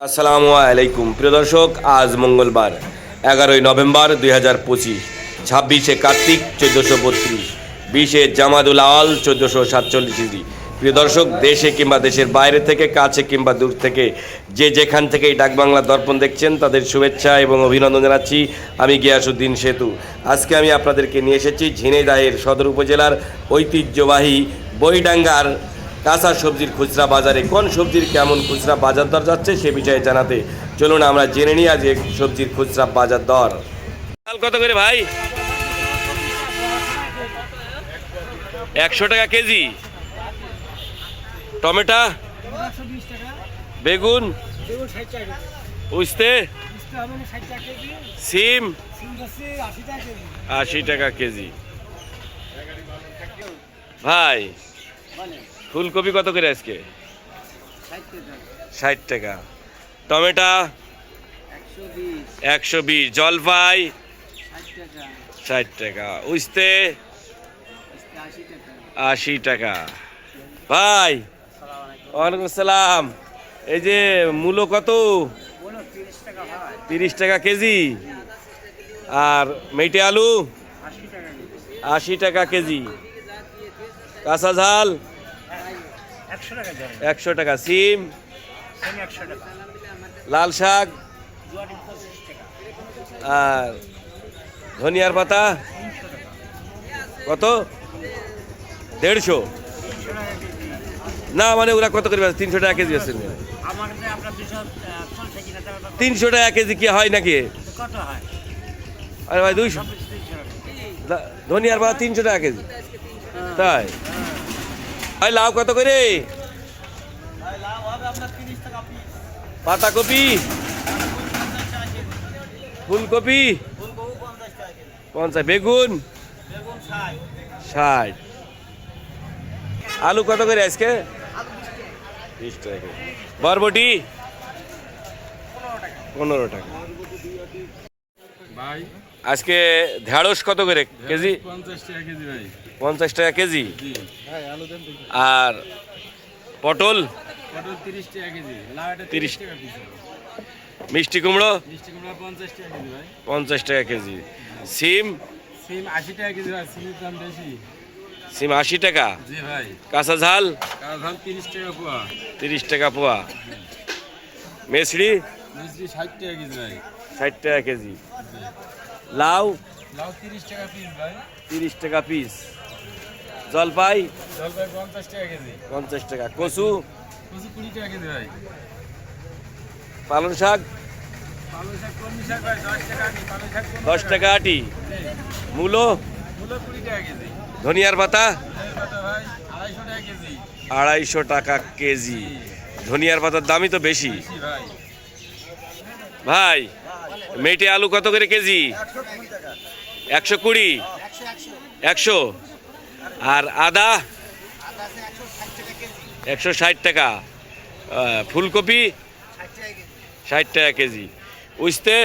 আসসালামু আলাইকুম। প্রিয় দর্শক, আজ মঙ্গলবার, এগারোই নভেম্বর দুই হাজার পঁচিশ, ছাব্বিশে কার্তিক চোদ্দোশো বত্রিশ, বিশে জামাদুল আল চোদ্দোশো সাতচল্লিশ প্রিয় দর্শক, দেশে কিংবা দেশের বাইরে থেকে, কাছে কিংবা দূর থেকে, যে যেখান থেকে এই ডাকবাংলা দর্পণ দেখছেন, তাদের শুভেচ্ছা এবং অভিনন্দন জানাচ্ছি। আমি গিয়াসুদ্দিন সেতু। আজকে আমি আপনাদেরকে নিয়ে এসেছি ঝিনাইদাহের সদর উপজেলার ঐতিহ্যবাহী বইডাঙ্গার কাঁচা সবজির খুচরা বাজারে কোন সবজির কেমন খুচরা বাজার দর যাচ্ছে সে বিষয়ে জানাতে চলুন আমরা জেনে নিই আজ সবজির খুচরা বাজার দর। কত করে ভাই? একশো টাকা কেজি। টমেটো, বেগুন, উস্তে, সিম, আশি টাকা কেজি। ভাই ফুলকপি কত করে আজকে? ষাট টাকা। টমেটো? একশো বিশ। জলপাই ষাট টাকা। উস্তে? আশি টাকা। ভাই, ওয়ালাইকুম আসসালাম এই যে মূলো কত? তিরিশ টাকা কেজি। আর মেটে আলু? আশি টাকা কেজি। কাঁচা ঝাল? একশো টাকা সিম লাল শাক আর ধনিয়ার পাতা কত? দেড়শো। না মানে ওরা কত করে তিনশো টাকা কেজি আছে তিনশো টাকা কেজি কি হয় নাকি? আরে ভাই দুইশো। ধনিয়ার পাতা তিনশো টাকা কেজি। তাই? ভাই লাউ কত করে? পাতাকপি, ফুলকপি, পঞ্চাশ, বেগুন, ষাট। আলু কত করে আজকে? বিশ টাকা। বরবটি? পনেরো টাকা। আজকে ঢেঁড়স কত করে? কেজি? পঞ্চাশ টাকা কেজি আর পটল? পটল তিরিশ টাকা কেজি। লাউ এটা 30 তিরিশ টাকা পিস মিষ্টি কুমড়ো? পঞ্চাশ টাকা কেজি সিম? সিম আশি টাকা কেজি ভাই সিমের দাম বেশি। সিম আশি টাকা? কাঁচা ঝাল? তিরিশ টাকা পোয়া। তিরিশ টাকা পোয়া। মেসড়ি ষাট টাকা কেজি ভাই। ষাট টাকা কেজি। লাউ? লাউ তিরিশ টাকা পিস ভাই। তিরিশ টাকা পিস জলপাই? জলপাই পঞ্চাশ টাকা কেজি। পঞ্চাশ টাকা। কচু? কচু কুড়ি টাকা কেজি ভাই। পালং শাক? দশ টাকা আটি। মূলো? ধনিয়ার পাতা? আড়াইশো টাকা কেজি। ধনিয়ার পাতার দামই তো বেশি। ভাই মেটে আলু কত করে কেজি? একশো কুড়ি? একশো। আর আদা? একশো ষাট টাকা। ফুলকপি? ষাট টাকা কেজি। উস্তে?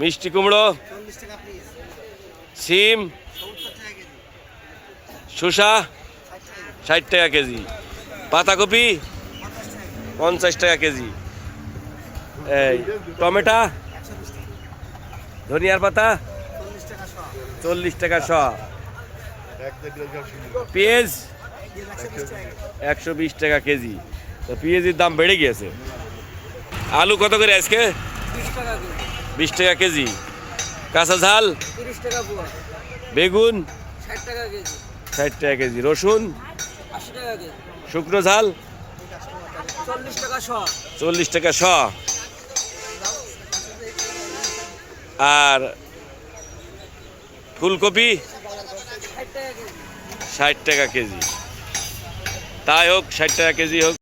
মিষ্টি কুমড়ো? সিম? শসা? ষাট টাকা কেজি। পাতাকপি? পঞ্চাশ টাকা কেজি। এই, টমেটো, ধনিয়ার পাতা, চল্লিশ টাকা শ। পেঁয়াজ, একশো বিশ টাকা কেজি। তো পেঁয়াজের দাম বেড়ে গিয়েছে। আলু কত করে আজকে? বিশ টাকা কেজি। কাঁচা ঝাল? বেগুন? ষাট টাকা কেজি। রসুন? শুকনো ঝাল? চল্লিশ টাকা শ। আর ফুলকপি ষাট টাকা কেজি। তাই হোক ষাট টাকা কেজি হোক।